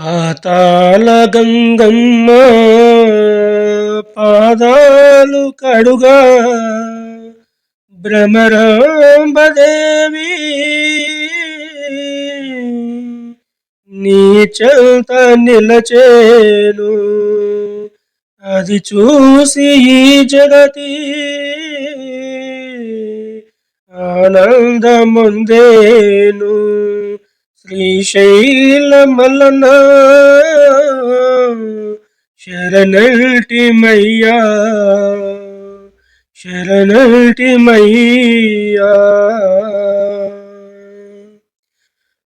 పాతాల గంగమ్మ పాదాలు కడుగా భ్రమరాంబదేవి నీ చెంత నిలచేను. అది చూసి ఈ జగతి ఆనందముందేను. శ్రీశైలమలన శరణల్టిమయ్యా శరణల్టిమయ్యా.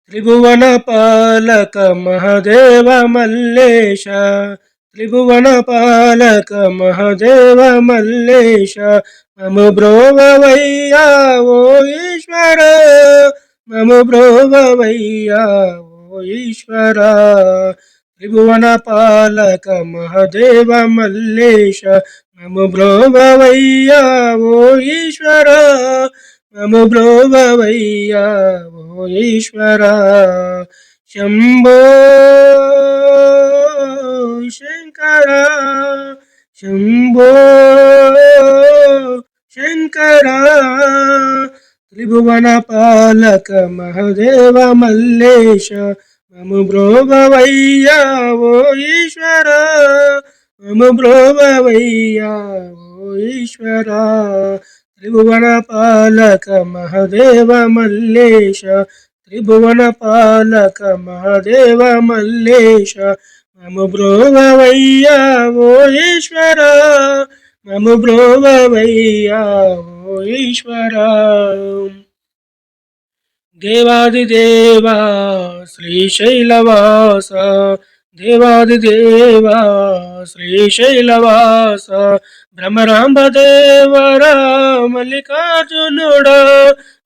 త్రిభువన పాలక మహదేవ మల్లేశ త్రిభువన పాలక మహదేవ మల్లేశ మమ బ్రోవయ్యా ఓ ఈశ్వర. మమ బ్రోవయ్యా ఓ ఈశ్వర. త్రిభువన పాలక మహదేవ మల్లేశ మమ బ్రోవయ్యా ఓ ఈశ్వర. మమ బ్రోవయ్యా ఓ ఈశ్వర. శంభో శంకర శంభో వనపాలక మహదేవ మల్లేశ మము బ్రోభవయ్యా ఓ ఈశ్వర మము బ్రోభవయ్యా ఓ ఈశ్వర. త్రిభువన పాలక మహదేవ మల్లేశ త్రిభువన పాలక మహదేవ మల్లేశ మము బ్రోభవయ్యా ఓ ఈశ్వర మము బ్రోభవయ్యా ఓ ఈశ్వర. దేవాదిదేవ శ్రీశైలవాస దేవాదిదేవ శ్రీశైలవాస భ్రమరాంబదేవ మల్లికార్జునుడా.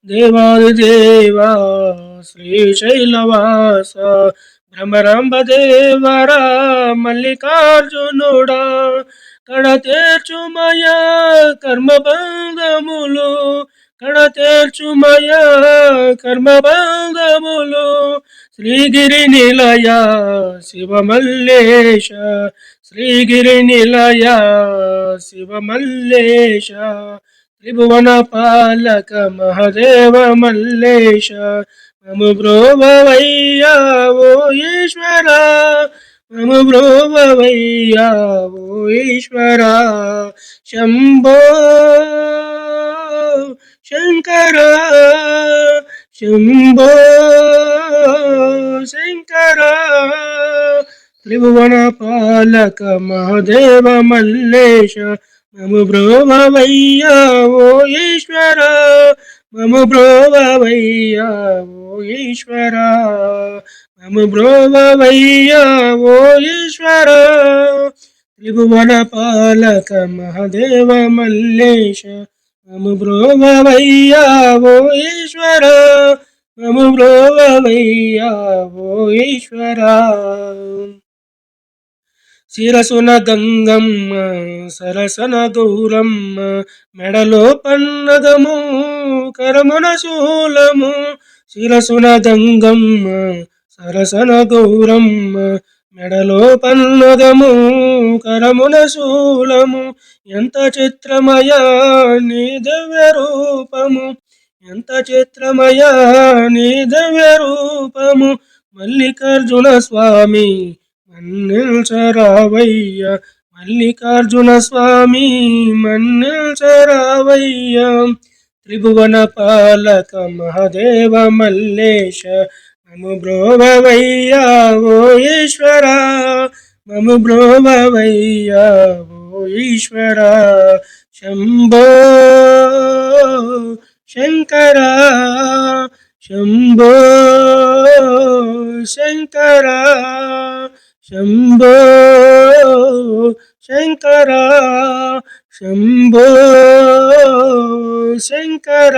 దేవాదిదేవ శ్రీశైలవాస భ్రమరాంబదేవరా మల్లికార్జునుడా. కడ తీర్చుమయ కర్మబంధములు కడ తీర్చుమయ కర్మబంధములు శ్రీగిరి నిలయ శివమల్లేశ శ్రీగిరి నిలయ శివమల్లేశ త్రిభువన పాలక మహదేవ మల్లేశ మము బ్రోవయ్యా ఓ ఈశ్వర మము బ్రోవయ్యా ఓ ఈశ్వర శంభో శంకర శంభో శంకర త్రిభువన పాలక మహదేవ మల్లేశ మము బ్రోవయ్యా ఓ ఈశ్వర మము బ్రోవయ్యా ఓ ఈశ్వర మమ బ్రోవయ్యా ఓ ఈశ్వర. త్రిభువన పాలక మహదేవ మల్లేశ మము బ్రోవయ్యా ఓ ఈశ్వర మము బ్రోవయ్యా ఓ ఈశ్వర. శిరసున గంగమ్మ సరసన గౌరమ్మ మెడలో పన్నగము కరమున శూలము. శిరసున గంగమ్మ సరసన గౌరమ్మ మెడలో పన్నగము కరమున శూలము ఎంత చిత్రమయ నీ దివ్య రూపము. ఎంత చిత్రమయ నీ దివ్య రూపము. మల్లికార్జున స్వామి మన్నిల్చరావయ్య. మల్లికార్జున స్వామి మన్నిల్చరావయ్య. త్రిభువన పాలక మహదేవ మల్లేశ. మము బ్రోవయ్యా ఓ ఈశ్వర. మము బ్రోవయ్యా ఓ ఈశ్వర. శంభో శంకర. శంభో శంకర. శంభో శంకర. శంభో శంకర.